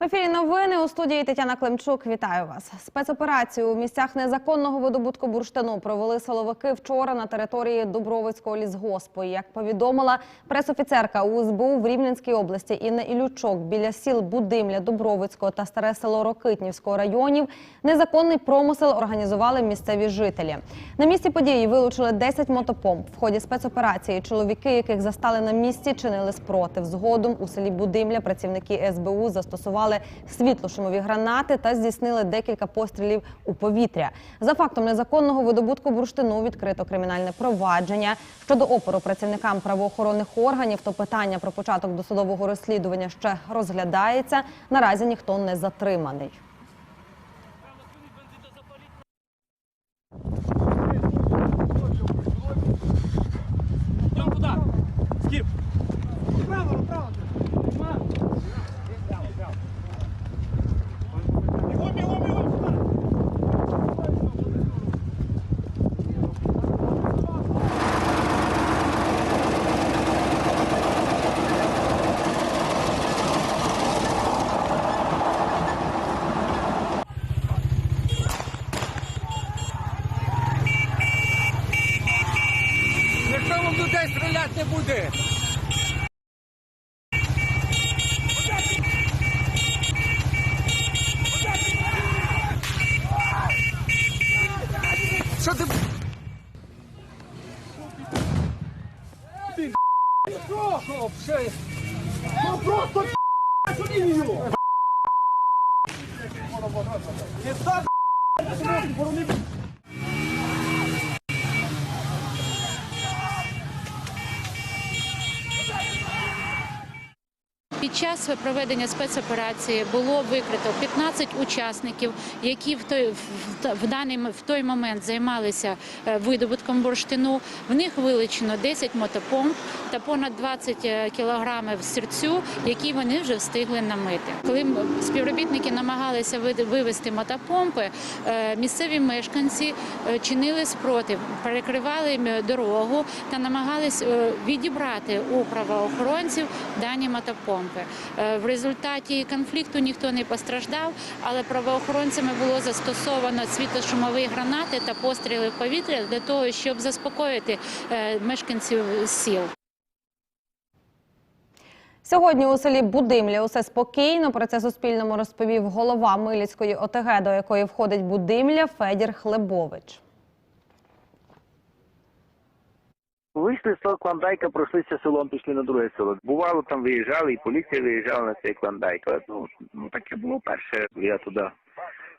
В ефірі новини у студії Тетяна Климчук. Вітаю вас. Спецоперацію у місцях незаконного видобутку бурштину провели силовики вчора на території Дубровицького лісгоспу. Як повідомила пресофіцерка УСБУ в Рівненській області Інна Ілючок біля сіл Будимля, Дубровицького та старе село Рокитнівського районів незаконний промисел організували місцеві жителі. На місці події вилучили 10 мотопомп. В ході спецоперації чоловіки, яких застали на місці, чинили спротив. Згодом у селі Будимля працівники СБУ застосували світлошумові гранати та здійснили декілька пострілів у повітря. За фактом незаконного видобутку бурштину відкрито кримінальне провадження щодо опору працівникам правоохоронних органів. То питання про початок досудового розслідування ще розглядається. Наразі ніхто не затриманий. Стріляти буде. Що ти? Ти що? Ще? Ну просто сюди! Не так! Під час проведення спецоперації було викрито 15 учасників, які в той в, даний в той момент займалися е, видобутком бурштину. В них вилучено 10 мотопомп та понад 20 е, кілограмів сірцю, які вони вже встигли намити. Коли співробітники намагалися вивести мотопомпи, е, місцеві мешканці чинили спротив, перекривали дорогу та намагались відібрати у правоохоронців дані мотопомпи. Е, В результаті конфлікту ніхто не постраждав, але правоохоронцями було застосовано світлошумові гранати та постріли в повітря для того, щоб заспокоїти е, мешканців сіл. Сьогодні у селі Будимлі усе спокійно. Про це Суспільному розповів голова Миліцької ОТГ, до якої входить Будимля Федір Хлебович. Вийшли з того клондайка, пройшлися селом, пішли на друге село. Бувало, там виїжджали, і поліція виїжджала на цей клондайк. Ну, ну таке було перше. Я туди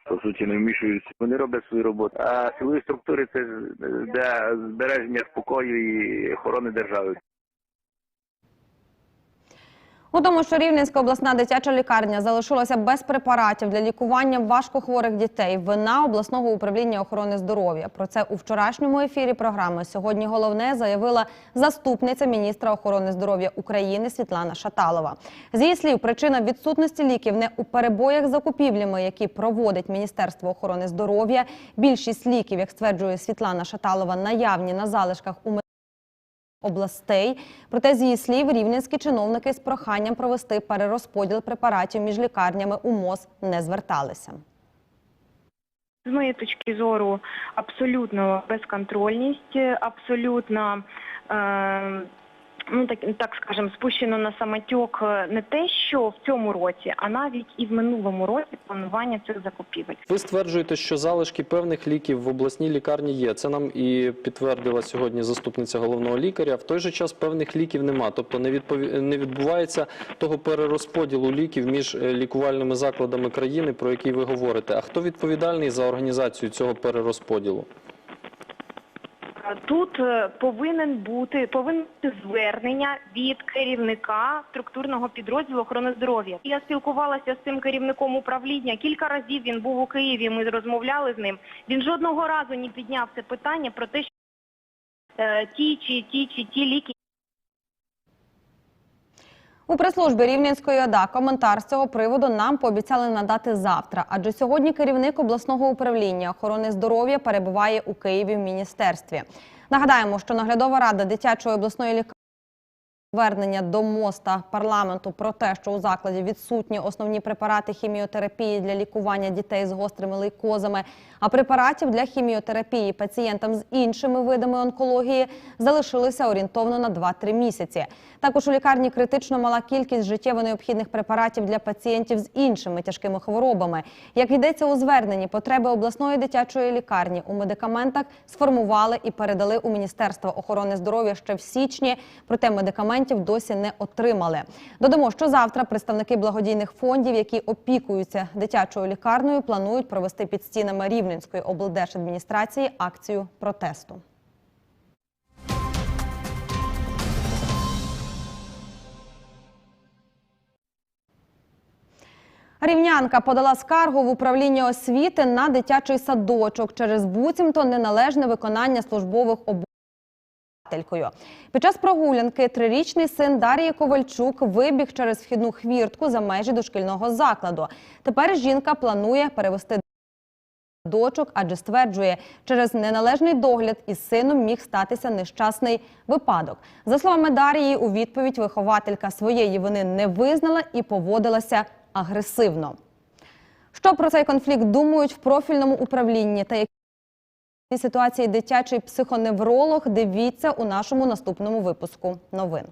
по суті не вмішуюся. Вони роблять свою роботу. А силові структури це для збереження спокою і охорони держави. У тому, що Рівненська обласна дитяча лікарня залишилася без препаратів для лікування важкохворих дітей. Вина обласного управління охорони здоров'я. Про це у вчорашньому ефірі програми сьогодні головне заявила заступниця міністра охорони здоров'я України Світлана Шаталова. З її слів, причина відсутності ліків не у перебоях з закупівлями, які проводить Міністерство охорони здоров'я. Більшість ліків, як стверджує Світлана Шаталова, наявні на залишках у областей. Проте, з її слів, рівненські чиновники з проханням провести перерозподіл препаратів між лікарнями у МОЗ не зверталися. З моєї точки зору, абсолютно безконтрольність, абсолютно, е, ну так, так скажемо, спущено на самотьок е, не те, що в цьому році, а навіть і в минулому році планування цих закупівель. Ви стверджуєте, що залишки певних ліків в обласній лікарні є. Це нам і підтвердила сьогодні заступниця головного лікаря. В той же час певних ліків нема. Тобто не відпові... не відбувається того перерозподілу ліків між е, лікувальними закладами країни, про який ви говорите. А хто відповідальний за організацію цього перерозподілу? Тут е, повинен бути повинен бути звернення від керівника структурного підрозділу охорони здоров'я. Я спілкувалася з цим керівником управління. Кілька разів він був у Києві. Ми розмовляли з ним. Він жодного разу не підняв це питання про те, що е, ті чи ті чи ті ліки. У прес-службі Рівненської ОДА коментар з цього приводу нам пообіцяли надати завтра, адже сьогодні керівник обласного управління охорони здоров'я перебуває у Києві в міністерстві. Нагадаємо, що наглядова рада дитячої обласної лікарні Звернення до моста парламенту про те, що у закладі відсутні основні препарати хіміотерапії для лікування дітей з гострими лейкозами, а препаратів для хіміотерапії пацієнтам з іншими видами онкології залишилися орієнтовно на 2-3 місяці. Також у лікарні критично мала кількість життєво необхідних препаратів для пацієнтів з іншими тяжкими хворобами. Як йдеться у зверненні, потреби обласної дитячої лікарні у медикаментах сформували і передали у Міністерство охорони здоров'я ще в січні. Проте медикаментів досі не отримали. Додамо, що завтра представники благодійних фондів, які опікуються дитячою лікарнею, планують провести під стінами Рівненської облдержадміністрації акцію протесту. Рівнянка подала скаргу в управління освіти на дитячий садочок через буцімто неналежне виконання службових обов'язків. Під час прогулянки трирічний син Дарії Ковальчук вибіг через вхідну хвіртку за межі дошкільного закладу. Тепер жінка планує перевести дочок, адже стверджує, через неналежний догляд із сином міг статися нещасний випадок. За словами Дарії, у відповідь вихователька своєї вини не визнала і поводилася агресивно. Що про цей конфлікт думають в профільному управлінні та які цій ситуації дитячий психоневролог? Дивіться у нашому наступному випуску новин.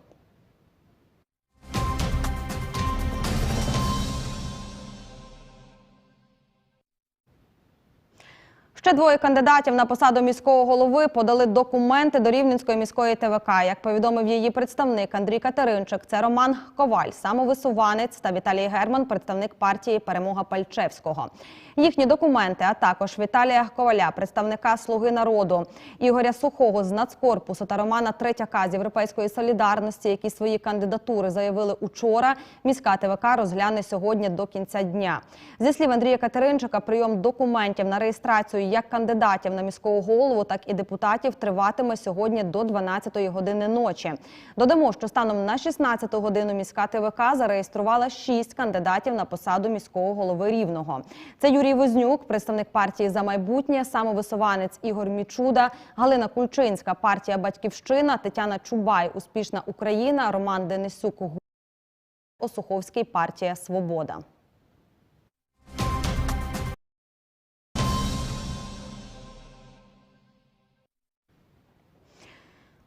Ще двоє кандидатів на посаду міського голови подали документи до Рівненської міської ТВК. Як повідомив її представник Андрій Катеринчик, це Роман Коваль, самовисуванець та Віталій Герман, представник партії Перемога Пальчевського. Їхні документи, а також Віталія Коваля, представника Слуги народу, Ігоря Сухого з Нацкорпусу та Романа Третяка з Європейської солідарності, які свої кандидатури заявили учора. Міська ТВК розгляне сьогодні до кінця дня. Зі слів Андрія Катеринчика, прийом документів на реєстрацію як кандидатів на міського голову, так і депутатів триватиме сьогодні до 12 години ночі. Додамо, що станом на 16 годину міська ТВК зареєструвала 6 кандидатів на посаду міського голови Рівного. Це Юрій Вознюк, представник партії за майбутнє, самовисуванець Ігор Мічуда, Галина Кульчинська, партія Батьківщина, Тетяна Чубай, Успішна Україна, Роман Денисюк, Осуховський, партія Свобода.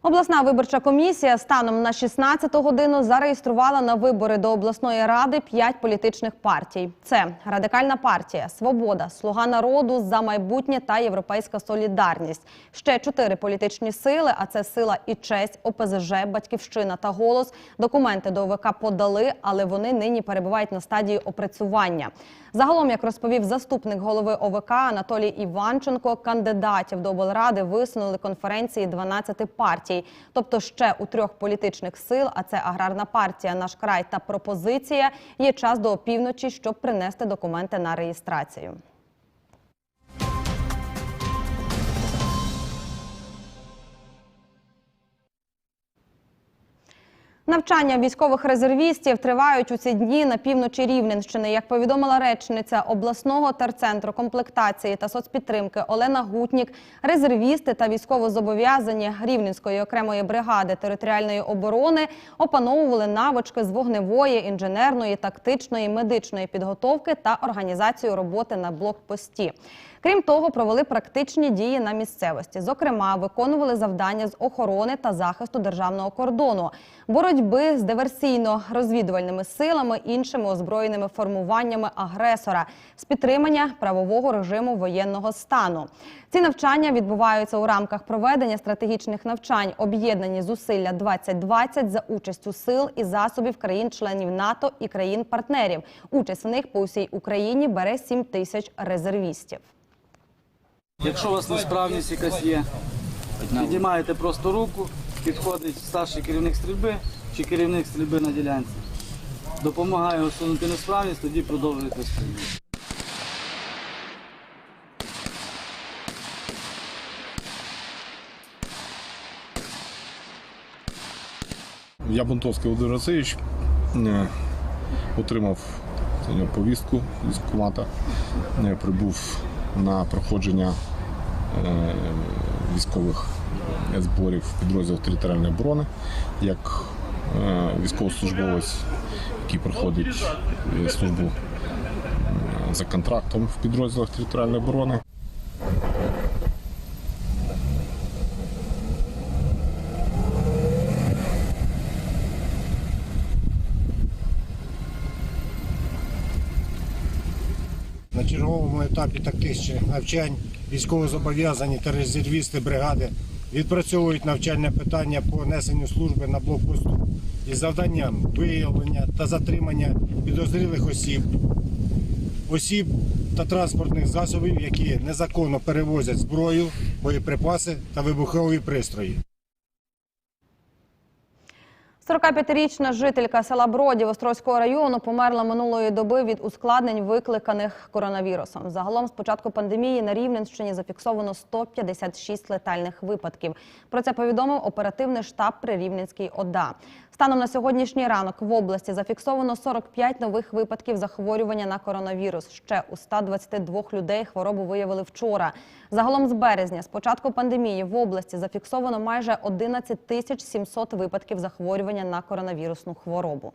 Обласна виборча комісія станом на 16 годину зареєструвала на вибори до обласної ради п'ять політичних партій: це Радикальна партія, Свобода, Слуга народу, за майбутнє та Європейська солідарність. Ще чотири політичні сили, а це сила і честь, ОПЗЖ, Батьківщина та голос. Документи до ОВК подали, але вони нині перебувають на стадії опрацювання. Загалом, як розповів заступник голови ОВК Анатолій Іванченко, кандидатів до облради висунули конференції 12 партій, тобто ще у трьох політичних сил, а це аграрна партія, наш край та пропозиція. Є час до опівночі, щоб принести документи на реєстрацію. Навчання військових резервістів тривають у ці дні на півночі Рівненщини. Як повідомила речниця обласного терцентру комплектації та соцпідтримки Олена Гутнік, резервісти та військовозобов'язані Рівненської окремої бригади територіальної оборони опановували навички з вогневої, інженерної, тактичної, медичної підготовки та організацію роботи на блокпості. Крім того, провели практичні дії на місцевості. Зокрема, виконували завдання з охорони та захисту державного кордону, боротьби з диверсійно-розвідувальними силами, іншими озброєними формуваннями агресора, з підтримання правового режиму воєнного стану. Ці навчання відбуваються у рамках проведення стратегічних навчань, об'єднані зусилля 2020 за участю сил і засобів країн-членів НАТО і країн-партнерів. Участь в них по усій Україні бере 7 тисяч резервістів. Якщо у вас несправність якась є, піднімаєте просто руку, підходить старший керівник стрільби чи керівник стрільби на ділянці. Допомагає усунути несправність, тоді продовжуєте стрільбу. Я Бунтовський Володимир Васильович е, отримав е, повістку з військкомата, е, прибув на проходження військових зборів підрозділів територіальної оборони як військовослужбовець, який проходить е, службу е, за контрактом в підрозділах територіальної оборони. На черговому етапі тактичних навчань військовозобов'язані та резервісти бригади відпрацьовують навчальне питання по несенню служби на блокпосту із завданням виявлення та затримання підозрілих осіб, осіб та транспортних засобів, які незаконно перевозять зброю, боєприпаси та вибухові пристрої. 45-річна жителька села Бродів Острозького району померла минулої доби від ускладнень, викликаних коронавірусом. Загалом з початку пандемії на Рівненщині зафіксовано 156 летальних випадків. Про це повідомив оперативний штаб при Рівненській ОДА. Станом на сьогоднішній ранок в області зафіксовано 45 нових випадків захворювання на коронавірус. Ще у 122 людей хворобу виявили вчора. Загалом з березня, з початку пандемії, в області зафіксовано майже 11 тисяч 700 випадків захворювання на коронавірусну хворобу.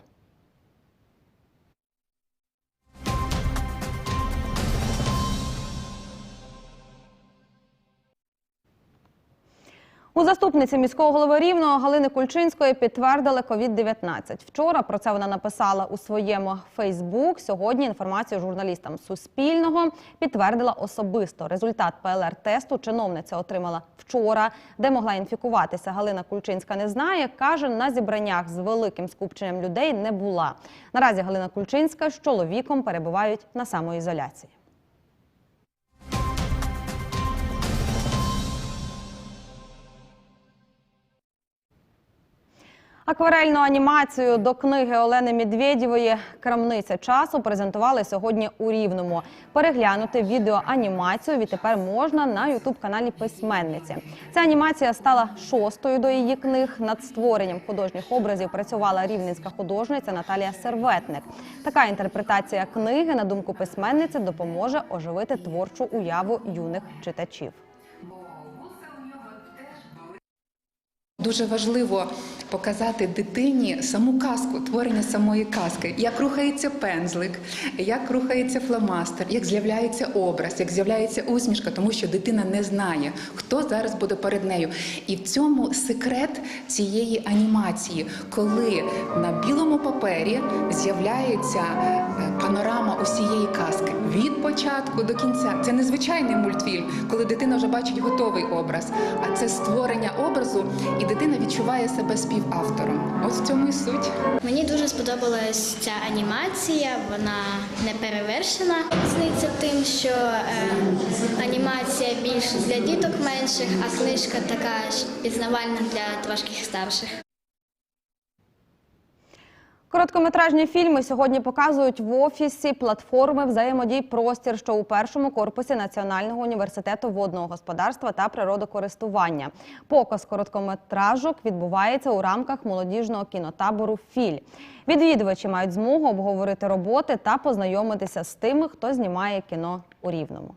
У заступниці міського голови Рівного Галини Кульчинської підтвердили COVID-19. Вчора про це вона написала у своєму Фейсбук. Сьогодні інформацію журналістам Суспільного підтвердила особисто. Результат ПЛР-тесту чиновниця отримала вчора. Де могла інфікуватися, Галина Кульчинська не знає. Каже, на зібраннях з великим скупченням людей не була. Наразі Галина Кульчинська з чоловіком перебувають на самоізоляції. Акварельну анімацію до книги Олени Медведєвої Крамниця часу презентували сьогодні у Рівному. Переглянути відеоанімацію відтепер можна на ютуб-каналі письменниці. Ця анімація стала шостою до її книг. Над створенням художніх образів працювала рівненська художниця Наталія Серветник. Така інтерпретація книги, на думку письменниці, допоможе оживити творчу уяву юних читачів. Дуже важливо показати дитині саму казку, творення самої казки, як рухається пензлик, як рухається фломастер, як з'являється образ, як з'являється усмішка, тому що дитина не знає, хто зараз буде перед нею. І в цьому секрет цієї анімації, коли на білому папері з'являється е, панорама усієї казки від початку до кінця. Це незвичайний мультфільм, коли дитина вже бачить готовий образ, а це створення образу, і дитина відчуває себе співавтором. Ось в цьому і суть. Мені дуже сподобалась ця анімація, вона не перевершена. Різниця тим, що е, анімація більш для діток менших, а книжка така пізнавальна для трошки старших. Короткометражні фільми сьогодні показують в офісі платформи взаємодій простір, що у першому корпусі Національного університету водного господарства та природокористування. Показ короткометражок відбувається у рамках молодіжного кінотабору Філь. Відвідувачі мають змогу обговорити роботи та познайомитися з тими, хто знімає кіно у Рівному.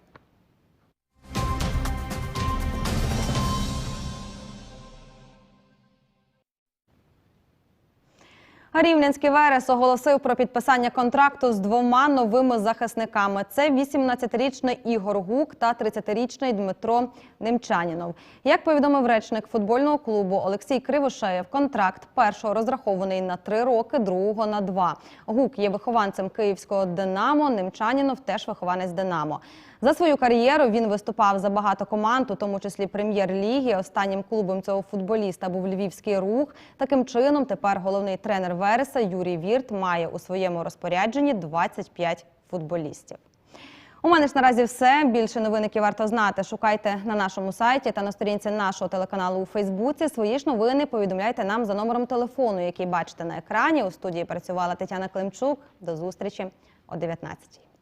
Рівненський Верес оголосив про підписання контракту з двома новими захисниками. Це 18-річний Ігор Гук та 30-річний Дмитро Немчанінов. Як повідомив речник футбольного клубу Олексій Кривошеєв, контракт першого розрахований на три роки, другого на два. Гук є вихованцем київського Динамо. Немчанінов теж вихованець Динамо. За свою кар'єру він виступав за багато команд, у тому числі прем'єр-ліги. Останнім клубом цього футболіста був Львівський рух. Таким чином, тепер головний тренер Вереса Юрій Вірт має у своєму розпорядженні 25 футболістів. У мене ж наразі все. Більше новин, які варто знати, шукайте на нашому сайті та на сторінці нашого телеканалу у Фейсбуці. Свої ж новини повідомляйте нам за номером телефону, який бачите на екрані. У студії працювала Тетяна Климчук. До зустрічі о 19